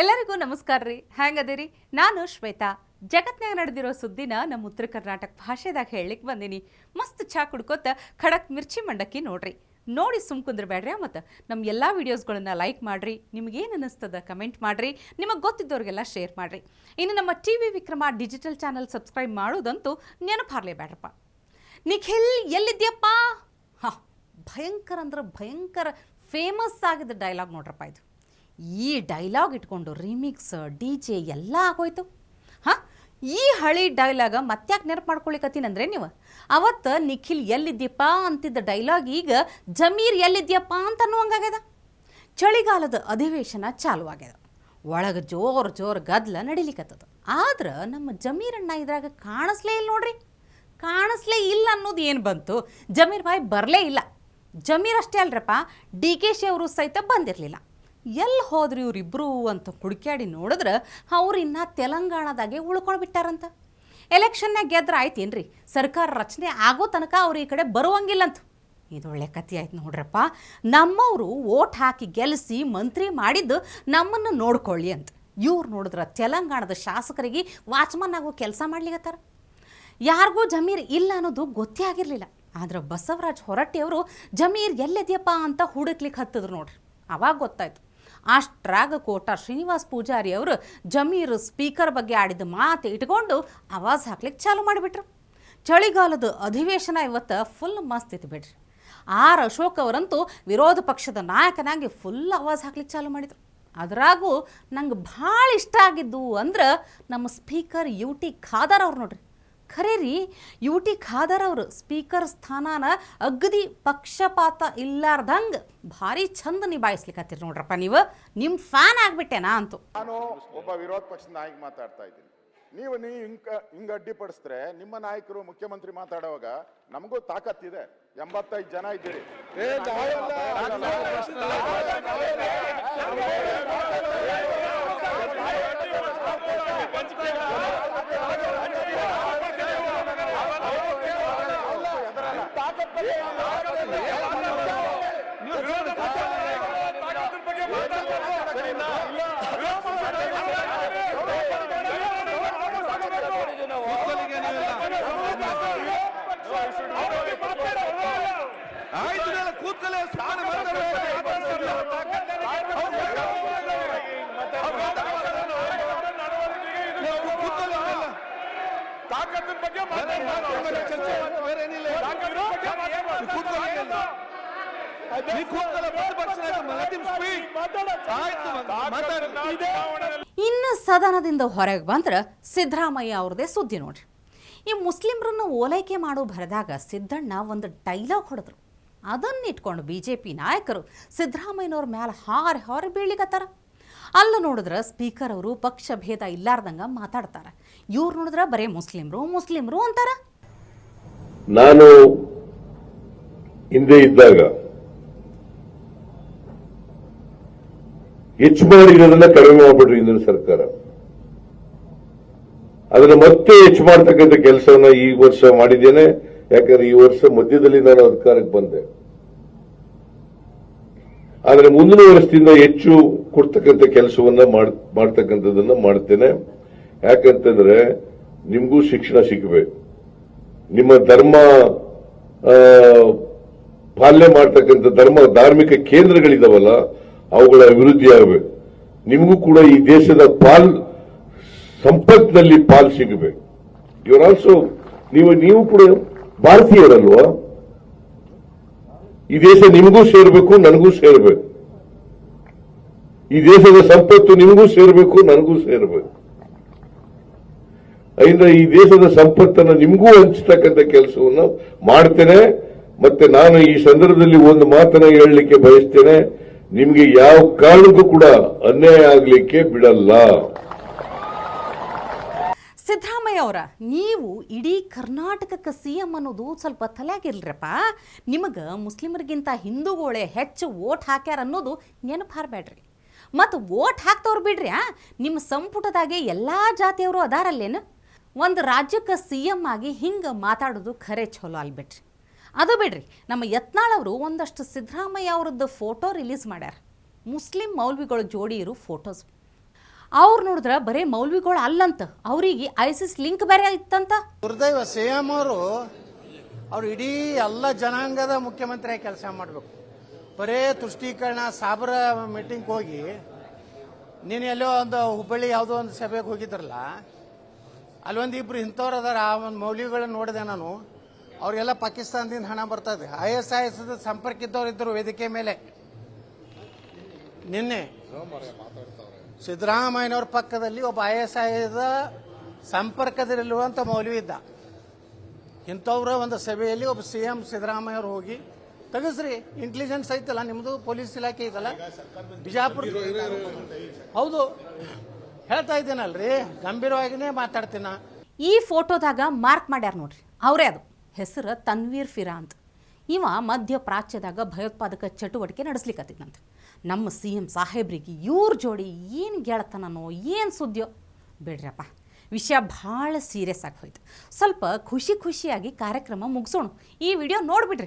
ಎಲ್ಲರಿಗೂ ನಮಸ್ಕಾರ ರೀ. ಹೆಂಗದಿರಿ ನಾನು ಶ್ವೇತಾ. ಜಗತ್ನಾಗ ನಡೆದಿರೋ ಸುದ್ದಿನ ನಮ್ಮ ಉತ್ತರ ಕರ್ನಾಟಕ ಭಾಷೆದಾಗ ಹೇಳಲಿಕ್ಕೆ ಬಂದೀನಿ. ಮಸ್ತ್ ಚಾ ಕುಡ್ಕೋತ ಖಡಕ್ ಮಿರ್ಚಿ ಮಂಡಕ್ಕಿ ನೋಡ್ರಿ. ನೋಡಿ ಸುಮ್ ಕುಂದ್ರಬೇಡ್ರಿ ಮತ್ತು ನಮ್ಮ ಎಲ್ಲ ವೀಡಿಯೋಸ್ಗಳನ್ನ ಲೈಕ್ ಮಾಡಿರಿ. ನಿಮಗೇನು ಅನ್ನಿಸ್ತದ ಕಮೆಂಟ್ ಮಾಡಿರಿ. ನಿಮಗೆ ಗೊತ್ತಿದ್ದವ್ರಿಗೆಲ್ಲ ಶೇರ್ ಮಾಡಿರಿ. ಇನ್ನು ನಮ್ಮ T V Vikrama digital channel subscribe ಮಾಡೋದಂತೂ ನೆನಪಾರ್ಲೇಬೇಡ್ರಪ್ಪ. ನಿಖಿಲ್ ಎಲ್ಲಿದ್ಯಪ್ಪ? ಹಾಂ, ಭಯಂಕರ ಅಂದ್ರೆ ಭಯಂಕರ ಫೇಮಸ್ ಆಗಿದ್ದ ಡೈಲಾಗ್ ನೋಡ್ರಪ್ಪ ಇದು. ಈ ಡೈಲಾಗ್ ಇಟ್ಕೊಂಡು ರಿಮಿಕ್ಸ್ ಡಿ ಜೆ ಎಲ್ಲ ಆಗೋಯ್ತು. ಹಾಂ? ಈ ಹಳಿ ಡೈಲಾಗ ಮತ್ತ್ಯಾಕೆ ನೆನಪು ಮಾಡ್ಕೊಳಿಕತ್ತೀನಂದ್ರೆ ನೀವು. ಅವತ್ತು ನಿಖಿಲ್ ಎಲ್ಲಿದ್ದೀಪ ಅಂತಿದ್ದ ಡೈಲಾಗ್ ಈಗ ಜಮೀರ್ ಎಲ್ಲಿದ್ಯಪ್ಪ ಅಂತ ಅನ್ನುವಂಗಾಗ್ಯದ. ಚಳಿಗಾಲದ ಅಧಿವೇಶನ ಚಾಲು ಆಗ್ಯದ ಒಳಗೆ ಜೋರು ಜೋರು ಗದ್ಲ ನಡಿಲಿಕತ್ತದ. ಆದ್ರೆ ನಮ್ಮ ಜಮೀರಣ್ಣ ಇದ್ರಾಗ ಕಾಣಿಸ್ಲೇ ಇಲ್ಲ ನೋಡ್ರಿ. ಕಾಣಿಸ್ಲೇ ಇಲ್ಲ ಅನ್ನೋದು ಏನು ಬಂತು? ಜಮೀರ್ ಬಾಯಿ ಬರಲೇ ಇಲ್ಲ. ಜಮೀರ್ ಅಷ್ಟೇ ಅಲ್ರಪ್ಪ, ಡಿ ಕೆ ಶಿ ಅವರು ಸಹಿತ ಬಂದಿರಲಿಲ್ಲ. ಎಲ್ಲಿ ಹೋದ್ರಿ ಇವರಿಬ್ಬರು ಅಂತ ಹುಡುಕ್ಯಾಡಿ ನೋಡಿದ್ರೆ ಅವ್ರು ಇನ್ನ ತೆಲಂಗಾಣದಾಗೆ ಉಳ್ಕೊಂಡು ಬಿಟ್ಟಾರಂತ. ಎಲೆಕ್ಷನ್ನಾಗ ಗೆದ್ರೆ ಆಯ್ತೇನ್ರಿ? ಸರ್ಕಾರ ರಚನೆ ಆಗೋ ತನಕ ಅವ್ರು ಈ ಕಡೆ ಬರುವಂಗಿಲ್ಲಂತ. ಇದೊಳ್ಳೆ ಕಥೆ ಆಯ್ತು ನೋಡ್ರಪ್ಪ. ನಮ್ಮವರು ಓಟ್ ಹಾಕಿ ಗೆಲ್ಲಿಸಿ ಮಂತ್ರಿ ಮಾಡಿದ್ದು ನಮ್ಮನ್ನು ನೋಡ್ಕೊಳ್ಳಿ ಅಂತ. ಇವ್ರು ನೋಡಿದ್ರೆ ತೆಲಂಗಾಣದ ಶಾಸಕರಿಗೆ ವಾಚ್ಮನ್ ಆಗೋ ಕೆಲಸ ಮಾಡ್ಲಿಕತ್ತಾರ. ಯಾರಿಗೂ ಜಮೀರ್ ಇಲ್ಲ ಅನ್ನೋದು ಗೊತ್ತೇ ಆಗಿರಲಿಲ್ಲ. ಆದ್ರೆ ಬಸವರಾಜ್ ಹೊರಟ್ಟಿಯವರು ಜಮೀರ್ ಎಲ್ಲಿದೆಯಪ್ಪ ಅಂತ ಹುಡುಕ್ಲಿಕ್ಕೆ ಹತ್ತಿದ್ರು ನೋಡ್ರಿ. ಅವಾಗ ಗೊತ್ತಾಯ್ತು. ಅಷ್ಟ್ರಾಗ ಕೋಟ ಶ್ರೀನಿವಾಸ್ ಪೂಜಾರಿ ಅವರು ಜಮೀರ್ ಸ್ಪೀಕರ್ ಬಗ್ಗೆ ಆಡಿದ ಮಾತು ಇಟ್ಕೊಂಡು ಆವಾಜ್ ಹಾಕ್ಲಿಕ್ಕೆ ಚಾಲು ಮಾಡಿಬಿಟ್ರು. ಚಳಿಗಾಲದ ಅಧಿವೇಶನ ಇವತ್ತು ಫುಲ್ ಮಸ್ತ್ ಇತ್ತು ಬಿಡ್ರಿ. ಆರ್ ಅಶೋಕ್ ಅವರಂತೂ ವಿರೋಧ ಪಕ್ಷದ ನಾಯಕನಾಗಿ ಫುಲ್ ಆವಾಜ್ ಹಾಕ್ಲಿಕ್ಕೆ ಚಾಲು ಮಾಡಿದ್ರು. ಅದ್ರಾಗೂ ನಂಗೆ ಭಾಳ ಇಷ್ಟ ಆಗಿದ್ದು ಅಂದ್ರೆ ನಮ್ಮ ಸ್ಪೀಕರ್ ಯು ಟಿ ಖಾದರ್ ಅವ್ರು ನೋಡ್ರಿ. ಖರೇ ರೀ ಯು ಟಿ ಖಾದರ್ ಅವರು ಸ್ಪೀಕರ್ ಸ್ಥಾನನ ಅಗದಿ ಪಕ್ಷಪಾತ ಇಲ್ಲಾರ್ದಂಗೆ ಭಾರಿ ಚಂದ ನಿಭಾಯಿಸ್ಲಿಕ್ಕತ್ತೀರಿ ನೋಡ್ರಪ್ಪ ನೀವು. ನಿಮ್ಮ ಫ್ಯಾನ್ ಆಗ್ಬಿಟ್ಟೆನಾ ಅಂತೂ. ನಾನು ಒಬ್ಬ ವಿರೋಧ ಪಕ್ಷದ ನಾಯಕ ಮಾತಾಡ್ತಾ ಇದ್ದೀನಿ. ನೀವು ನೀ ಹಿಂಗ ಹಿಂಗ ಅಡ್ಡಿಪಡಿಸಿದ್ರೆ ನಿಮ್ಮ ನಾಯಕರು ಮುಖ್ಯಮಂತ್ರಿ ಮಾತಾಡುವಾಗ ನಮಗೂ ತಾಕತ್ತಿದೆ ಎಂಬತ್ತೈದು ಜನ ಇದ್ದೀರಿ ಆಯ್ತು ನಾನು ಕೂತ್ಕೊಳ್ಳಿ ಸ್ನಾನ ತಾಕತ್ತಿನ ಬಗ್ಗೆ ಬೇರೆ ಏನಿಲ್ಲ ನೀ ಕೂತ್ಕೊಳ್ಳ ಪ್ರತಿಪಕ್ಷ ನಾಯಕ let him speak. ಆಯ್ತು ಇನ್ನು ಸದನದಿಂದ ಹೊರಗೆ ಬಂದ್ರೆ ಸಿದ್ದರಾಮಯ್ಯ ಅವ್ರದೇ ಸುದ್ದಿ ನೋಡ್ರಿ. ಈ ಮುಸ್ಲಿಮ್ರನ್ನ ಓಲೈಕೆ ಮಾಡೋ ಬರೆದಾಗ ಸಿದ್ದಣ್ಣ ಒಂದು ಡೈಲಾಗ್ ಹೊಡೆದ್ರು. ಅದನ್ನ ಇಟ್ಕೊಂಡು ಬಿ ಜೆ ಪಿ ನಾಯಕರು ಸಿದ್ದರಾಮಯ್ಯನವ್ರ ಮ್ಯಾಲ ಹಾರಿ ಹಾರಿ ಬೀಳಿಕತ್ತಾರ ಅಲ್ಲ ನೋಡಿದ್ರೆ ಸ್ಪೀಕರ್ ಅವರು ಪಕ್ಷ ಭೇದ ಇಲ್ಲಾರ್ದಂಗ ಮಾತಾಡ್ತಾರ. ಇವ್ರು ನೋಡಿದ್ರೆ ಬರೇ ಮುಸ್ಲಿಮ್ರು ಮುಸ್ಲಿಮ್ರು ಅಂತಾರ. ನಾನು ಹಿಂದೆ ಇದ್ದಾಗ ಹೆಚ್ಚು ಮಾಡಿರೋದನ್ನ ಕಡಿಮೆ ಮಾಡ್ಬಿಟ್ರು ಇಂದಿನ ಸರ್ಕಾರ. ಅದನ್ನ ಮತ್ತೆ ಹೆಚ್ಚು ಮಾಡ್ತಕ್ಕಂಥ ಕೆಲಸವನ್ನ ಈ ವರ್ಷ ಮಾಡಿದ್ದೇನೆ. ಯಾಕಂದ್ರೆ ಈ ವರ್ಷ ಮಧ್ಯದಲ್ಲಿ ನಾನು ಅಧಿಕಾರಕ್ಕೆ ಬಂದೆ. ಆದ್ರೆ ಮುಂದಿನ ವರ್ಷದಿಂದ ಹೆಚ್ಚು ಕೊಡ್ತಕ್ಕಂಥ ಕೆಲಸವನ್ನ ಮಾಡ್- ಮಾಡ್ತಕ್ಕಂಥದ್ದನ್ನ ಮಾಡ್ತೇನೆ. ಯಾಕಂತಂದ್ರೆ ನಿಮಗೂ ಶಿಕ್ಷಣ ಸಿಗಬೇಕು. ನಿಮ್ಮ ಧರ್ಮ ಪಾಲನೆ ಮಾಡ್ತಕ್ಕಂಥ ಧರ್ಮ, ಧಾರ್ಮಿಕ ಕೇಂದ್ರಗಳಿದಾವಲ್ಲ, ಅವುಗಳ ಅಭಿವೃದ್ಧಿ ಆಗಬೇಕು. ನಿಮಗೂ ಕೂಡ ಈ ದೇಶದ ಪಾಲ್ ಸಂಪತ್ನಲ್ಲಿ ಪಾಲ್ ಸಿಗಬೇಕು. ಇವರ್ ಆಲ್ಸೋ ನೀವು ನೀವು ಕೂಡ ಭಾರತೀಯರಲ್ವಾ? ಈ ದೇಶ ನಿಮಗೂ ಸೇರ್ಬೇಕು, ನನಗೂ ಸೇರ್ಬೇಕು. ಈ ದೇಶದ ಸಂಪತ್ತು ನಿಮಗೂ ಸೇರ್ಬೇಕು, ನನಗೂ ಸೇರ್ಬೇಕು. ಅದರಿಂದ ಈ ದೇಶದ ಸಂಪತ್ತನ್ನು ನಿಮಗೂ ಹಂಚತಕ್ಕಂಥ ಕೆಲಸವನ್ನು ಮಾಡ್ತೇನೆ. ಮತ್ತೆ ನಾನು ಈ ಸಂದರ್ಭದಲ್ಲಿ ಒಂದು ಮಾತನ್ನ ಹೇಳಲಿಕ್ಕೆ ಬಯಸ್ತೇನೆ. ನಿಮಗೆ ಯಾವ ಕಾರಣಕ್ಕೂ ಕೂಡ ಅನ್ಯಾಯ ಆಗಲಿಕ್ಕೆ ಬಿಡಲ್ಲ. ಸಿದ್ದರಾಮಯ್ಯ ಅವರ ನೀವು ಇಡೀ ಕರ್ನಾಟಕಕ್ಕೆ ಸಿ ಎಂ ಅನ್ನೋದು ಸ್ವಲ್ಪ ತಲೆಯಾಗಿರ್ರಪ್ಪ ನಿಮಗೆ ಮುಸ್ಲಿಮರಿಗಿಂತ ಹಿಂದೂಗಳೇ ಹೆಚ್ಚು ಓಟ್ ಹಾಕ್ಯಾರ ಅನ್ನೋದು ನೆನಪಾರಬೇಡ್ರಿ ಮತ್ತು ಓಟ್ ಹಾಕ್ತವ್ರು ಬಿಡ್ರಿ ನಿಮ್ಮ ಸಂಪುಟದಾಗೆ ಎಲ್ಲ ಜಾತಿಯವರು ಅದಾರಲ್ಲೇನು? ಒಂದು ರಾಜ್ಯಕ್ಕೆ ಸಿ ಎಂ ಆಗಿ ಹಿಂಗೆ ಮಾತಾಡೋದು ಖರೆ ಚಲೋ ಅಲ್ಬಿಟ್ರಿ. ಅದು ಬಿಡ್ರಿ, ನಮ್ಮ ಯತ್ನಾಳವರು ಒಂದಷ್ಟು ಸಿದ್ದರಾಮಯ್ಯ ಅವ್ರದ್ದು ಫೋಟೋ ರಿಲೀಸ್ ಮಾಡ್ಯಾರ. ಮುಸ್ಲಿಂ ಮೌಲ್ವಿಗಳ ಜೋಡಿ ಇರೋ ಫೋಟೋಸ್. ಅವ್ರು ನೋಡಿದ್ರೆ ಬರೇ ಮೌಲ್ವಿಗಳು ಅಲ್ಲಂತ. ಅವ್ರಿಗೆ ಐಸಿಸ್ ಲಿಂಕ್ ಬೇರೆ ಇತ್ತಂತ. ದುರ್ದೈವ ಸಿ ಎಂ ಅವರು, ಅವ್ರು ಇಡೀ ಎಲ್ಲ ಜನಾಂಗದ ಮುಖ್ಯಮಂತ್ರಿಯಾಗಿ ಕೆಲಸ ಮಾಡಬೇಕು. ಬರೇ ತುಷ್ಟೀಕರಣ, ಸಾಬರ ಮೀಟಿಂಗ್ ಹೋಗಿ, ನೀನು ಎಲ್ಲೋ ಒಂದು ಹುಬ್ಬಳ್ಳಿ ಯಾವುದೋ ಒಂದು ಸಭೆಗೆ ಹೋಗಿದ್ರಲ್ಲ, ಅಲ್ಲೊಂದು ಇಬ್ರು ಇಂಥವ್ರು ಅದಾರ, ಆ ಒಂದು ಮೌಲ್ಯಗಳನ್ನ ನೋಡಿದೆ ನಾನು. ಅವ್ರಿಗೆಲ್ಲ ಪಾಕಿಸ್ತಾನದಿಂದ ಹಣ ಬರ್ತದೆ ಐ ಎಸ್ ಐ ಎಸ್ ಇದ್ದರು ವೇದಿಕೆ ಮೇಲೆ. ನಿನ್ನೆ. ಸಿದ್ದರಾಮಯ್ಯನವ್ರ ಪಕ್ಕದಲ್ಲಿ ಒಬ್ಬ ಐ ಎಸ್ ಐದ ಸಂಪರ್ಕದಲ್ಲಿರುವಂಥ ಮೌಲ್ಯ ಇದ್ದ. ಇಂಥವ್ರ ಒಂದು ಸಭೆಯಲ್ಲಿ ಒಬ್ಬ ಸಿ ಎಂ ಸಿದ್ದರಾಮಯ್ಯ ಅವರು ಹೋಗಿ ತೆಗಸ್ರಿ ಇಂಟೆಲಿಜೆನ್ಸ್ ಐತಲ್ಲ ನಿಮ್ಮದು ಪೊಲೀಸ್ ಇಲಾಖೆ ಐತಲ್ಲ ಬಿಜಾಪುರ ಹೌದು ಹೇಳ್ತಾ ಇದ್ದೀನಲ್ರಿ ಗಂಭೀರವಾಗಿನೇ ಮಾತಾಡ್ತೀನ. ಈ ಫೋಟೋದಾಗ ಮಾರ್ಕ್ ಮಾಡ್ಯಾರ ನೋಡ್ರಿ ಅವರೇ ಅದು ಹೆಸರು ತನ್ವೀರ್ ಫಿರಾ ಅಂತ ಇವ ಮಧ್ಯ ಪ್ರಾಚ್ಯದಾಗ ಭಯೋತ್ಪಾದಕ ಚಟುವಟಿಕೆ ನಡೆಸ್ಲಿಕ್ಕತ್ತಿದ್ನಂತ ನಮ್ಮ ಸಿ ಎಂ ಸಾಹೇಬ್ರಿಗೆ ಇವ್ರ ಜೋಡಿ ಏನು ಗೆಳತನನೋ ಏನು ಸುದ್ದಿಯೋ ಬಿಡ್ರಪ್ಪ. ವಿಷಯ ಭಾಳ ಸೀರಿಯಸ್ ಆಗಿ ಹೋಯ್ತು. ಸ್ವಲ್ಪ ಖುಷಿ ಖುಷಿಯಾಗಿ ಕಾರ್ಯಕ್ರಮ ಮುಗಿಸೋಣ. ಈ ವಿಡಿಯೋ ನೋಡ್ಬಿಡ್ರಿ.